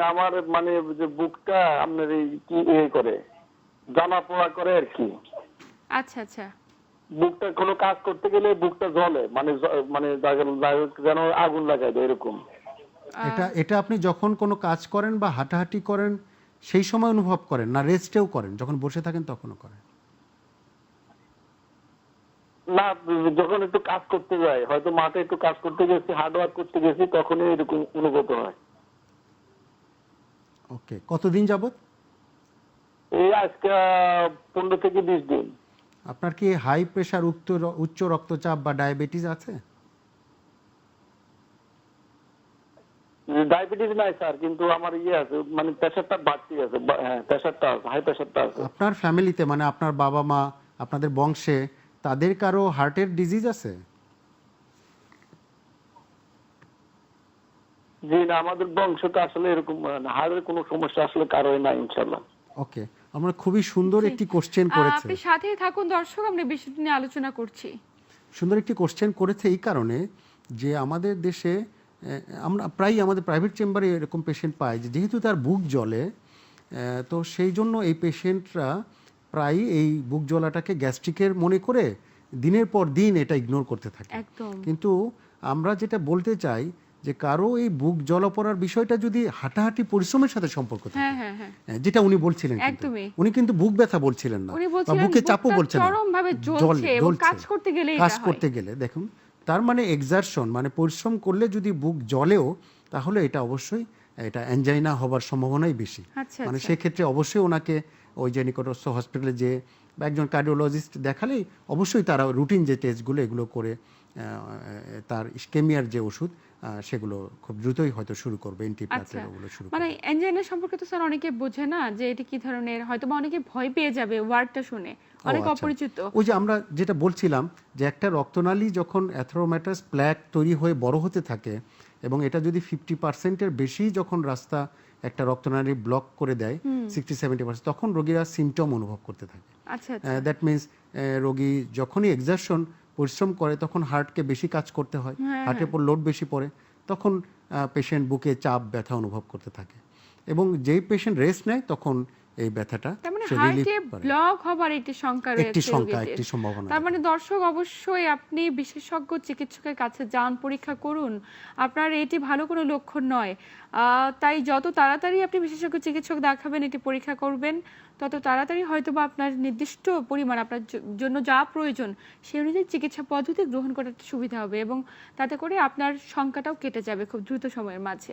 আমার মানে যে বুকটা আপনার এই কি এ করে জ্বালা পোড়া করে আর কি। আচ্ছা আচ্ছা। বুকটা কোনো কাজ করতে গেলে বুকটা জ্বলে মানে মানে যেন আগুন লাগাই দেয় এরকম। এটা এটা আপনি যখন কোনো কাজ করেন বা হাঁটাহাঁটি করেন সেই সময় অনুভব করেন না রেস্টেও করেন? যখন বসে থাকেন তখনও করেন? না যখন একটু কাজ করতে যাই হয়তো মাঠে একটু কাজ করতে গেছি হার্ড ওয়ার্ক করতে গেছি তখনই এরকম অনুভূত হয়। ওকে কতদিন যাবত এই আজকে পনেরো থেকে বিশ দিন। আপনার কি হাই প্রেশার উচ্চ উচ্চ রক্তচাপ বা ডায়াবেটিস আছে? ডায়াবেটিস নাই স্যার কিন্তু আমার ইয়ে আছে মানে প্রেশারটা বাড়তি আছে হ্যাঁ প্রেশারটা আছে হাই প্রেশারটা আছে। আপনার ফ্যামিলিতে মানে আপনার বাবা মা আপনাদের বংশে তাদের কারও হার্টের ডিজিজ আছে? জি না আমাদের বংশটা আসলে এরকম হাড়ের কোনো সমস্যা আসলে কারোই নাই ইনশাল্লাহ ওকে আমরা খুবই সুন্দর একটি কোশ্চেন করেছে। আপনি সাথেই থাকুন দর্শক আমরা বিষয়টি নিয়ে আলোচনা করছি। সুন্দর একটি কোশ্চেন করেছে এই কারণে যে আমাদের দেশে আহ, আমরা প্রায়ই আমাদের প্রাইভেট চেম্বারে এরকম পেশেন্ট পাই যে যেহেতু তার বুক জ্বলে আহ, তো সেই জন্য এই পেশেন্টরা প্রায়ই এই বুক জ্বলাটাকে গ্যাস্ট্রিকের মনে করে দিনের পর দিন এটা ইগনোর করতে থাকে। একদম। কিন্তু আমরা যেটা বলতে চাই যে কারও এই বুক জ্বলা পড়ার বিষয়টা যদি হাঁটাহাঁটি পরিশ্রমের সাথে সম্পর্ক থাকে হ্যাঁ হ্যাঁ হ্যাঁ। যেটা উনি বলছিলেন একদমই। উনি কিন্তু বুক ব্যথা বলছিলেন না উনি বা বলছিলেন বুকে চাপও বলছেন কাজ করতে গেলেই কাজ করতে গেলে দেখুন তার মানে এক্সারশন মানে পরিশ্রম করলে যদি বুক জ্বলেও তাহলে এটা অবশ্যই এটা অ্যাঞ্জাইনা হবার সম্ভাবনাই বেশি। আচ্ছা, মানে আচ্ছা। সেক্ষেত্রে অবশ্যই ওনাকে ওই যে নিকটস্থ হসপিটালে যে বা একজন কার্ডিওলজিস্ট দেখালেই অবশ্যই তারা রুটিন যে টেস্টগুলো এগুলো করে তার স্কেমিয়ার যে ওষুধ সেগুলো খুব দ্রুতই হয়তো শুরু করবে আচ্ছা। ওগুলো শুরু মানে এনজাইনা সম্পর্কে তো স্যার অনেকে বোঝে না যে এটি কি ধরনের হয়তো বা অনেকে ভয় পেয়ে যাবে ওয়ার্ডটা শুনে। অনেক আচ্ছা। অপরিচিত। ওই যে আমরা যেটা বলছিলাম যে একটা রক্তনালী যখন অ্যাথ্রোম্যাটাস প্ল্যাক তৈরি হয়ে বড় হতে থাকে এবং এটা যদি ফিফটি পার্সেন্টের বেশি যখন রাস্তা একটা রক্তনালী ব্লক করে দেয় সিক্সটি সেভেন্টি পার্সেন্ট তখন রোগীরা সিমটম অনুভব করতে থাকে। আচ্ছা আচ্ছা। দ্যাট মিনস রোগী যখনই এক্সারশন পরিশ্রম করে তখন হার্টকে বেশি কাজ করতে হয়। হ্যাঁ, হার্টের উপর লোড বেশি পড়ে তখন পেশেন্ট বুকে চাপ ব্যথা অনুভব করতে থাকে। এবং যেই পেশেন্ট রেস্ট নেয় তখন এই ব্যথাটা তার মানে। ব্লক হবার একটি শঙ্কা একটি রয়েছে সংখ্যা একটি সম্ভাবনা তার মানে দর্শক অবশ্যই আপনি বিশেষজ্ঞ চিকিৎসকের কাছে যান পরীক্ষা করুন। আপনার এটি ভালো কোনো লক্ষণ নয়। তাই যত তাড়াতাড়ি আপনি বিশেষজ্ঞ চিকিৎসক দেখাবেন এটি পরীক্ষা করবেন তত তাড়াতাড়ি হয়তো বা আপনার নির্দিষ্ট পরিমাণ আপনার জন্য যা প্রয়োজন সেই অনুযায়ী চিকিৎসা পদ্ধতি গ্রহণ করার সুবিধা হবে এবং তাতে করে আপনার সংখ্যাটাও কেটে যাবে খুব দ্রুত সময়ের মাঝে।